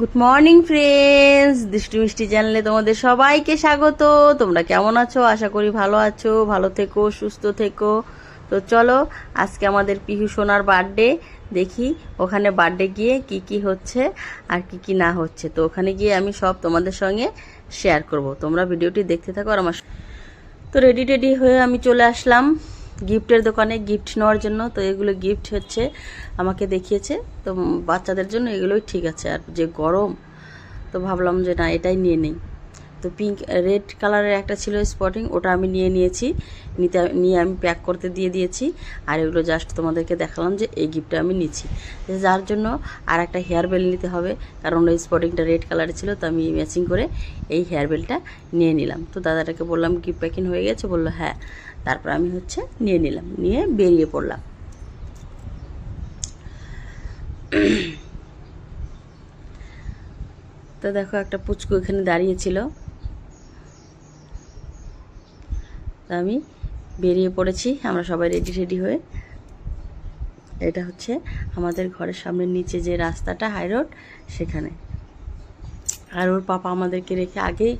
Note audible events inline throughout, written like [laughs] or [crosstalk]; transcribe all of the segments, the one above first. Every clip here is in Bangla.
গুড মর্নিং ফ্রেন্ডস দৃষ্টি মিষ্টি চ্যানেলে তোমাদের সবাইকে স্বাগত। তোমরা কেমন আছো? আশা করি ভালো আছো, ভালো থেকো, সুস্থ থেকো। তো চলো, আজকে আমাদের পিহু সোনার বার্থডে। দেখি ওখানে বার্থডে গিয়ে কি কি হচ্ছে আর কি কি না হচ্ছে। তো ওখানে গিয়ে আমি সব তোমাদের সঙ্গে শেয়ার করব। তোমরা ভিডিওটি দেখতে থাকো আর আমার তো রেডি টেডি হয়ে আমি চলে আসলাম। গিফটের দোকানে গিফট নেওয়ার জন্য, তো এগুলো গিফট হচ্ছে আমাকে দেখিয়েছে। তো বাচ্চাদের জন্য এগুলোই ঠিক আছে। আর যে গরম, তো ভাবলাম যে না, এটাই নিয়ে নেই। তো পিঙ্ক রেড কালারের একটা ছিল স্পটিং ওটা আমি নিয়ে নিয়েছি। নিতে নিয়ে আমি প্যাক করতে দিয়ে দিয়েছি। আর এগুলো জাস্ট তোমাদেরকে দেখালাম যে এই গিফটটা আমি নিচ্ছি। যার জন্য আর একটা হেয়ার বেল নিতে হবে, কারণ ওই স্পটিংটা রেড কালার ছিল, তো আমি ম্যাচিং করে এই হেয়ার বেলটা নিয়ে নিলাম। তো দাদাটাকে বললাম গিফট প্যাকিং হয়ে গেছে? বলল হ্যাঁ। তারপর আমি হচ্ছে নিয়ে নিলাম। নিয়ে বেরিয়ে পড়লাম। তো দেখো একটা পুচকু এখানে দাঁড়িয়েছিল আমি বেরিয়ে পড়েছি। আমরা সবাই রেডি রেডি হয়ে। এটা হচ্ছে আমাদের ঘরের সামনের নিচে যে রাস্তাটা হাই রোড সেখানে। আর ওর পাপা আমাদেরকে রেখে আগেই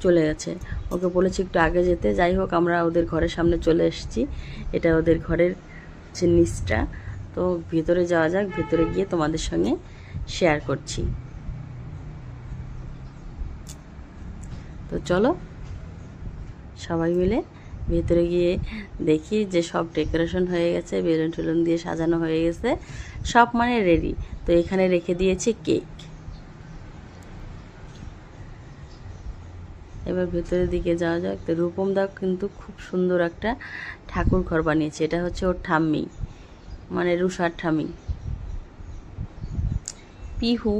চলে গেছে। ওকে বলেছি একটু আগে যেতে। যাই হোক, আমরা ওদের ঘরের সামনে চলে এসেছি। এটা ওদের ঘরের হচ্ছে নিচটা। তো ভেতরে যাওয়া যাক, ভেতরে গিয়ে তোমাদের সঙ্গে শেয়ার করছি। তো চলো, সবাই মিলে ভেতরে গিয়ে দেখি যে সব ডেকোরেশন হয়ে গেছে, বেলুন টেলুন দিয়ে সাজানো হয়ে গেছে, সব মানে রেডি। তো এখানে রেখে দিয়েছি কেক। এবার ভেতরের দিকে যাওয়া যাক। তো রূপম দা কিন্তু খুব সুন্দর একটা ঠাকুর ঘর বানিয়েছে। এটা হচ্ছে ওর ঠাম্মি মানে রুষার ঠাম্মি। পিহু,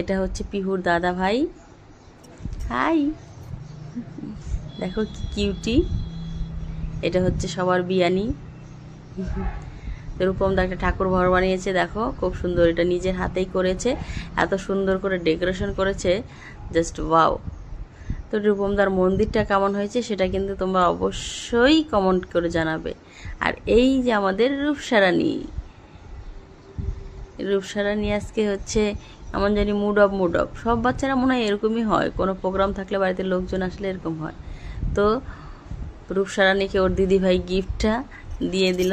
এটা হচ্ছে পিহুর দাদা ভাই হাই। দেখো কিউটি এটা হচ্ছে সবার বিয়ানি দা একটা ঠাকুর ঘর বানিয়েছে, দেখো, খুব সুন্দর। এটা নিজের হাতেই করেছে, এত সুন্দর করে ডেকোরেশন করেছে, জাস্ট ওয়াও। তো রূপমদার মন্দিরটা কেমন হয়েছে সেটা কিন্তু তোমরা অবশ্যই কমেন্ট করে জানাবে। আর এই যে আমাদের রূপসারানি রূপসারানি আজকে হচ্ছে এমন জানি মুড অফ মুড অফ সব বাচ্চারা মনে হয় এরকমই হয়, কোনো প্রোগ্রাম থাকলে বাড়িতে লোকজন আসলে এরকম হয়। তো রূপসারানিকে ওর দিদিভাই গিফটটা দিয়ে দিল।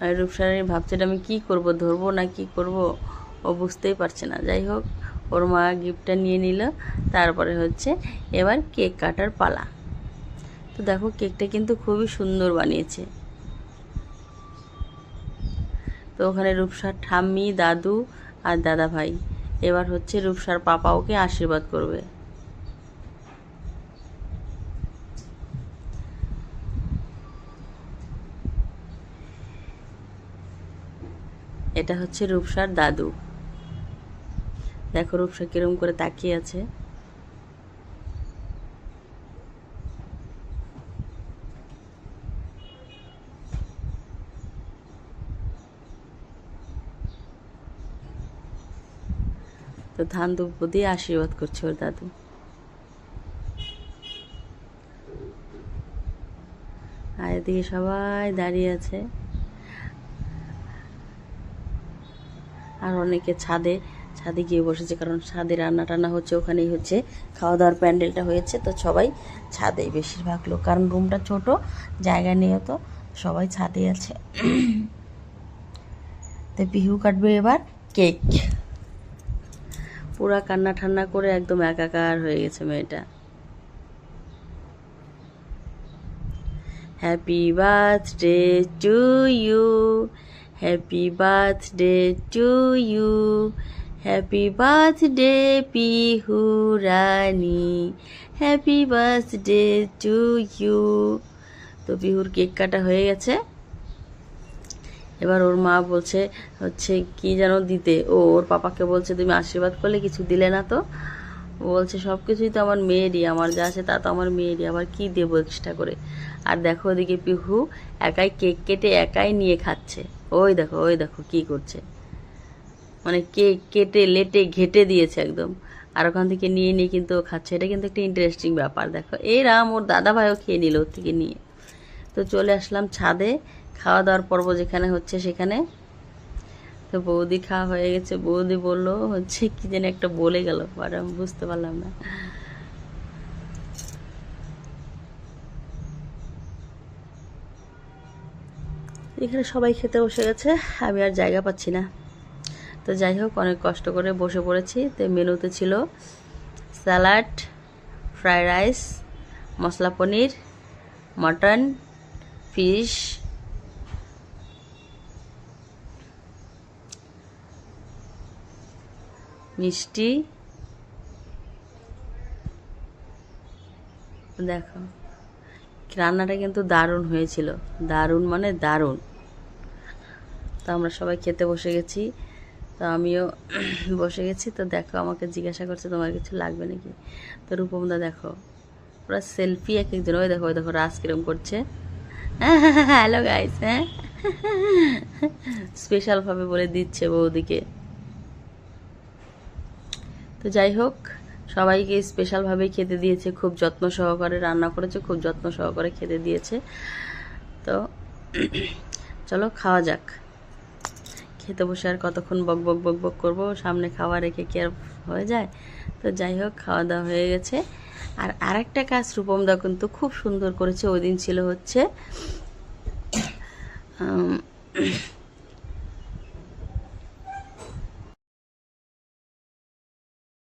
আর রূপসারানি ভাবছে আমি কী করব, ধরবো না কি করব? ও বুঝতেই পারছে না। যাই হোক, ওর মা গিফটটা নিয়ে নিল। তারপরে হচ্ছে এবার কেক কাটার পালা। তো দেখো, কেকটা কিন্তু খুবই সুন্দর বানিয়েছে। তো ওখানে রূপসার ঠাম্মি, দাদু আর দাদা ভাই এবার হচ্ছে রূপসার পাপা ওকে আশীর্বাদ করবে। এটা হচ্ছে রূপসার দাদু। দেখো রূপসা কিরম করে তাকিয়ে আছে। তো ধান দুব্ব দিয়ে আশীর্বাদ করছে ওর দাদু। আর এদিকে সবাই দাঁড়িয়ে আছে। আর অনেকে ছাদে ছাদে গিয়ে বসেছে, কারণ ছাদে রান্না টান্না হচ্ছে, ওখানেই হচ্ছে খাওয়া দাওয়ার প্যান্ডেলটা হয়েছে। তো সবাই ছাদে বেশিরভাগ লোক, কারণ রুমটা ছোট, জায়গা নিয়ে তো সবাই ছাদে আছে। তো পিহু কাটবে এবার কেক। পুরা কান্না ঠান্না করে একদম একাকার হয়ে গেছে মেয়েটা। Happy birthday to you happy birthday to you happy birthday Pihu Rani happy birthday to you তো পিহুর কেক কাটা হয়ে গেছে। এবার ওর মা বলছে হচ্ছে, কি যেন দিতে? ও ওর পাপাকে বলছে, তুমি আশীর্বাদ করলে কিছু দিলে না তো? বলছে সব কিছুই তো আমার মেয়েরই, আমার যা আছে তা তো আমার মেয়েরই, আবার কি দেবো এক্সট্রা করে? আর দেখো ওদিকে পিহু একাই কেক কেটে একাই নিয়ে খাচ্ছে। ওই দেখো ওই দেখো কি করছে। মানে কে কেটে, লেটে, ঘেটে দিয়েছে একদম। আর ওখান থেকে নিয়ে নিয়ে কিন্তু খাচ্ছে। এটা কিন্তু একটা ইন্টারেস্টিং ব্যাপার, দেখো। এই রাম ওর দাদা ভাইও খেয়ে নিল ওর থেকে নিয়ে। তো চলে আসলাম ছাদে। খাওয়া দাওয়ার পর্ব যেখানে হচ্ছে সেখানে। তো বৌদি খাওয়া হয়ে গেছে। বৌদি বলল, হচ্ছে কি যেন একটা বলে গেল। পরে আমি বুঝতে পারলাম না। এখানে সবাই খেতে বসে গেছে, আমি আর জায়গা পাচ্ছি না। তো যাই হোক, অনেক কষ্ট করে বসে পড়েছি। তো মেনুতে ছিল salad, fried rice, masala paneer, mutton, fish, মিষ্টি। দেখো। রান্নাটা কিন্তু দারুণ হয়েছিল। দারুণ মানে দারুণ। তো আমরা সবাই খেতে বসে গেছি। তো আমিও [clears throat] বসে গেছি। তো দেখো, আমাকে জিজ্ঞাসা করছে, তোমার কিছু লাগবে নাকি? তো রূপমদা দেখো, পুরো সেলফি এক একজন। ওই দেখো ওই দেখো রাস কিরম করছে। [laughs] হ্যালো গাইস হ্যাঁ? স্পেশালভাবে বলে দিচ্ছে বৌদিকে। তো যাই হোক সবাইকে স্পেশালভাবে খেতে দিয়েছে, খুব যত্ন সহকারে রান্না করেছে, খুব যত্ন সহকারে খেতে দিয়েছে। তো, চলো খাওয়া যাক। খেতে বসে আর কতক্ষণ বক বক বক বক করব, সামনে খাওয়া রেখে কি আর হয়ে যায়? তো যাই হোক, খাওয়া দাওয়া হয়ে গেছে। আর আরেকটা কাজ রূপমদা কিন্তু খুব সুন্দর করেছে, ওই দিন ছিল হচ্ছে